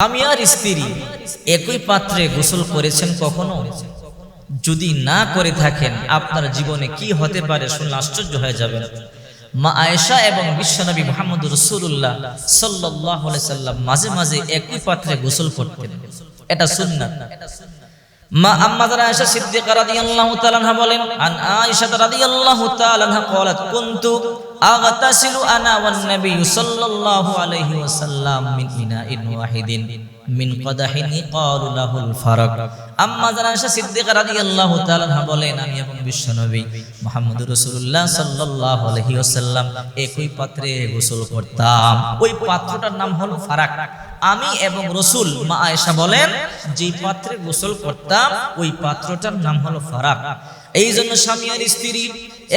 আমি আর স্ত্রী একই পাত্রে গোসল করেছেন কখনো? যদি না করে থাকেন, আপনার জীবনে কি হতে পারে শুনলে আশ্চর্য হয়ে যাবেন। মা আয়েশা এবং বিশ্বনবী মোহাম্মদ রসুল্লাহ সাল্লাহ সাল্লাম মাঝে মাঝে একই পাত্রে গোসল করতেন। এটা সুন্নাত। মা আম্মাদার আয়েশা সিদ্দিকা রাদিয়াল্লাহু তাআলা আনহা বলেন আন আয়েশা রাদিয়াল্লাহু তাআলা আনহা قالت كنت اغتسل انا والنبي صلى الله عليه وسلم من اناء واحد من قدح قال له الفرق আম্মাদার আয়েশা সিদ্দিকা রাদিয়াল্লাহু তাআলা আনহা বলেন আমি এবং বিশ্বনবী মুহাম্মদুর রাসূলুল্লাহ সাল্লাল্লাহু আলাইহি ওয়াসাল্লাম একই পাত্রে গোসল করতাম ওই পাত্রটার নাম হলো ফারাক আমি এবং রসুল, মা আয়েশা বলেন যে পাত্রে গোসল করতাম, ওই পাত্রটার নাম হলো ফারাক। এই জন্য স্বামী আর স্ত্রী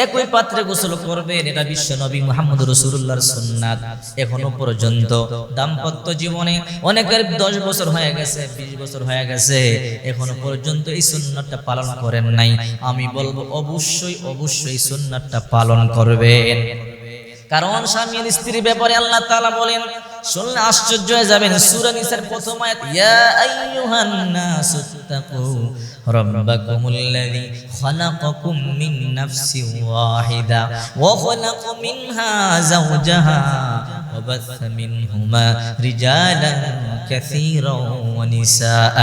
একই পাত্রে গোসল করবেন, এটা বিশ্ব নবী মোহাম্মদ রসুল্লাহর সুন্নাত এখনও পর্যন্ত। দাম্পত্য জীবনে অনেকের দশ বছর হয়ে গেছে, বিশ বছর হয়ে গেছে, এখনও পর্যন্ত এই সুন্নাতটা পালন করেন নাই। আমি বলব, অবশ্যই অবশ্যই সুন্নাতটা পালন করবেন। কারণ স্বামী স্ত্রীর ব্যাপারে আল্লাহ তালা বলেন শুনলে আশ্চর্য হয়ে যাবেন সূরা নিসার প্রথম আয়াত ইয়া আইয়ুহান নাস তাকু রাব্বাকুমুল্লাযী খালাকাকুম মিন নাফসিন ওয়াহিদা ওয়া খালাক মিনহা যাওজাহা ওয়া বাথা মিনহুমা রিজালান كثيرا ونساء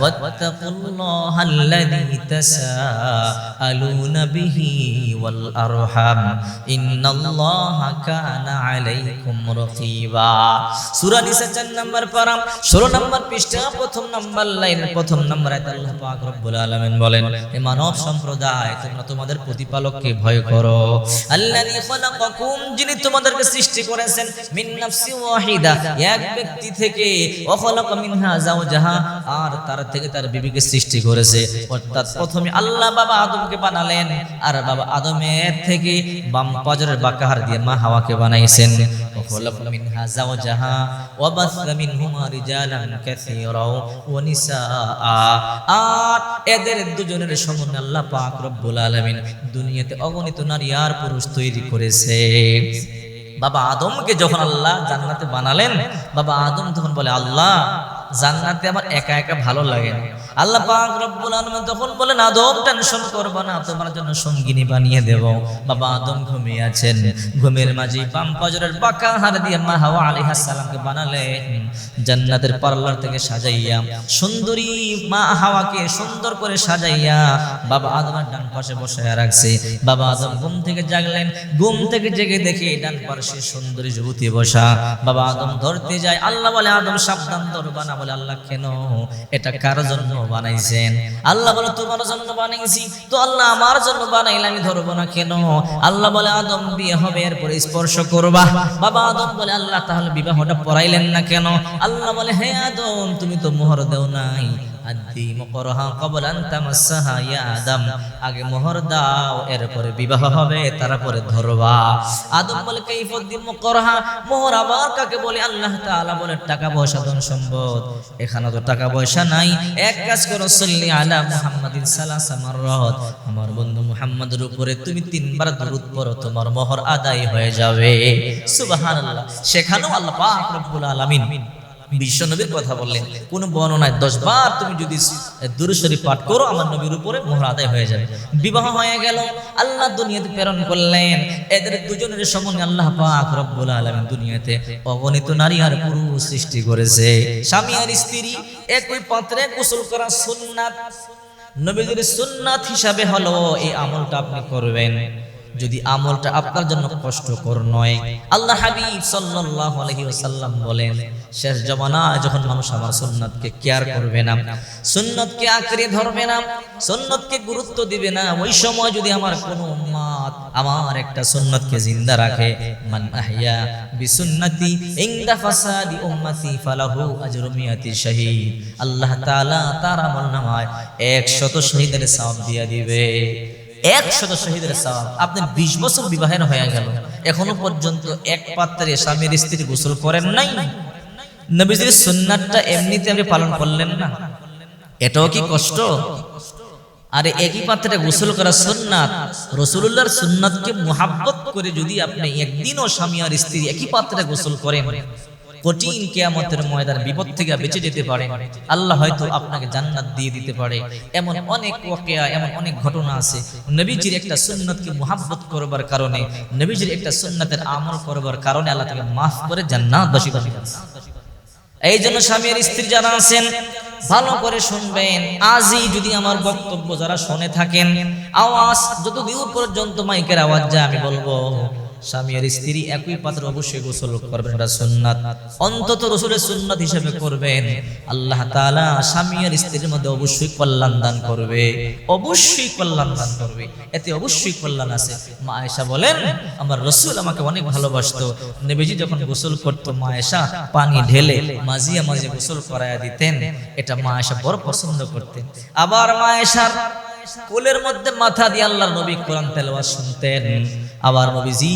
واتقوا الله الذي تساءلون به والأرحم إن الله كان عليكم رقيبا সূরা নিসা 4 নম্বর পারা 16 নম্বর পৃষ্ঠা প্রথম নম্বর লাইন প্রথম নম্বর আয়াত আল্লাহ পাক রব্বুল আলামিন বলেন হে মানব সম্প্রদায় তোমরা তোমাদের প্রতিপালককে ভয় করো আল্লাযী খালাকাকুম যিনি তোমাদেরকে সৃষ্টি করেছেন মিন নাফসি ওয়াহিদা এক ব্যক্তি থেকে আর তার থেকে তার বিবিকে সৃষ্টি করেছে। অর্থাৎ প্রথমে আল্লাহ বাবা আদমকে বানালেন, আর বাবা আদমের থেকে বাম পাজরের বাকাহার দিয়ে মা হাওয়াকে বানাইছেন। এদের দুজনের আল্লাহ দুনিয়াতে অগণিত নারী আর পুরুষ তৈরি করেছে। বাবা আদমকে যখন আল্লাহ জান্নাতে বানালেন বাবা আদম তখন বলে আল্লাহ জান্নাতে আমার একা একা ভালো লাগে আল্লাহ পাক রব্বুল আলামিন তখন বলেন, আদম টেনশন করবে না, তোমার জন্য সঙ্গিনী বানিয়ে দেব। বাবা আদম ঘুমিয়ে আছেন। ঘুমের মাঝে বাম পাজরের বাঁকা হার দিয়ে মা হাওয়া আলাইহিস সালামকে বানালেন। জান্নাতের পার্লার থেকে সাজাইয়া, সুন্দরী মা হাওয়াকে সুন্দর করে সাজাইয়া বাবা আদমের ডান পাশে বসায় রাখছে। বাবা আদম ঘুম থেকে জাগলেন। ঘুম থেকে জেগে দেখে ডান পাশে সুন্দরী যুবতী বসা। বাবা আদম ধরতে যায়। আল্লাহ বলে, আদম, সাবধান, ধরবা না বলে আল্লাহ, কেন? এটা কার জন্য বানাইছেন? আল্লাহ বলে, তোমার জন্য বানাইছি। তো আল্লাহ, আমার জন্য বানাইলে আমি ধরবো না, কেন? আল্লাহ বলে, আদম বিয়ে হবে, এরপরে স্পর্শ করবা। বাবা আদম বলে, আল্লাহ, তাহলে বিবাহটা পড়াইলেন না কেন? আল্লাহ বলে, হে আদম, তুমি তো মোহর দেও নাই। এখানে তো টাকা পয়সা নাই। এক কাজ করো আমার বন্ধু মুহাম্মাদের উপরে তুমি তিনবার দরুদ পড়ো, তোমার মোহর আদায় হয়ে যাবে। সুবহানাল্লাহ। সেখানেও আল্লাহ পাক রব্বুল আলামিন বিশ্ব নবীর কথা বললেন কোন বর্ণনায় দশ বার তুমি যদি দুরুশরী পাঠ করো, আমার নবীর উপরে মোহর আদায় হয়ে যাবে। বিবাহ হয়ে গেল, আল্লাহ দুনিয়াতে প্রেরণ করলেন। এদের দুজনের সমন্বয়ে আল্লাহ পাক রব্বুল আলামিন দুনিয়াতে অগণিত নারী আর পুরুষ সৃষ্টি করেছে। স্বামী আর স্ত্রী একই পাত্রে গোসল করা সুন্নাত। নবীদের সুন্নাত হিসাবে হলো, এই আমলটা আপনি করবেন। যদি আমলটা আপনার জন্য কষ্টকর নয়। আল্লাহ হাবিব সাল্লাল্লাহু আলাইহি ওয়াসাল্লাম বলেন, শেষ জমানায় যখন মানুষ আমার সুন্নাতকে কেয়ার করবে না, সুন্নতকে আঁকড়ে ধরবে না, সুন্নতকে গুরুত্ব দিবে না, ওই সময় যদি আমার কোনো উম্মত আমার একটা সুন্নতকে জিন্দা রাখে, মান আহইয়া বিসুন্নতি ইনদা ফাসাদি উম্মতি ফালাহু আজরু মিয়াতি শাহীদ। আল্লাহ তাআলা তার আমলনামায় 100 শহীদের সওয়াব দিয়ে দিবে। একশত শহীদের সওয়াব আপনি বিশ বছর বিবাহের হয়ে গেল। এখনও পর্যন্ত এক পাত্রে স্বামীর স্ত্রী গোসল করেন নাই। নবীজির সুন্নাতটা এমনিতে আপনি পালন করলেন না। এটাও কি কষ্ট? আরে একই পাত্রে গোসল করা সুন্নাত রসুল্লাহর সুন্নাতকে মুহাব্বত করে যদি আপনি একদিনও স্বামী আর স্ত্রী একই পাত্রে গোসল করেন কঠিন কেয়ামতের ময়দান বিপদ থেকে বেঁচে যেতে পারেন আল্লাহ হয়তো আপনাকে জান্নাত দিয়ে দিতে পারে। এমন অনেক ওয়াকিয়া, এমন অনেক ঘটনা আছে। নবীজির একটা সুন্নতকে মুহাব্বত করবার কারণে, নবীজির একটা সুন্নতের আমল করবার কারণে আল্লাহ তাকে মাফ করে জান্নাত বাসী করে এই জন্য স্বামী আর স্ত্রী যারা আছেন, ভালো করে শুনবেন। আজই যদি আমার বক্তব্য যারা শুনে থাকেন, আওয়াজ যত দূর পর্যন্ত মাইকের আওয়াজ যায়, আমি বলব স্বামী আর স্ত্রী একই পাত্রে অবশ্যই গোসল করবেন, এটা সুন্নাত। অন্তত রসুলের সুন্নাত হিসেবে করবেন। আল্লাহ তাআলা স্বামী আর স্ত্রীর মধ্যে অবশ্যই কল্যাণ দান করবে। অবশ্যই কল্যাণ দান করবে। এতে অবশ্যই কল্যাণ আছে। মা আয়েশা বলেন, আমার রসুল আমাকে অনেক ভালোবাসতো। নেবেজি যখন গোসল করতো, মা আয়েশা পানি ঢেলে মাঝিয়া মাঝে গোসল করায়া দিতেন। এটা মা আয়েশা বড় পছন্দ করতেন। আবার মা আয়েশার কোলের মধ্যে মাথা দিয়ে আল্লাহর নবী কোরআন তেলাওয়াত শুনতেন। আবার নবীজি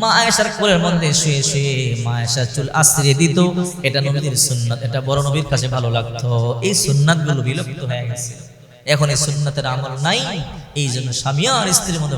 মা আয়েশার কোলের মধ্যে শুয়ে শুয়ে মা আয়েশার চুল আশ্রিয়ে দিত। এটা নবীর সুন্নাত, এটা বড় নবীর কাছে ভালো লাগতো। এই সুন্নাতগুলো বিলুপ্ত হয়ে গেছে। এখন এই সুন্নাতের আমল নাই এই জন্য স্বামী আর স্ত্রীর মধ্যে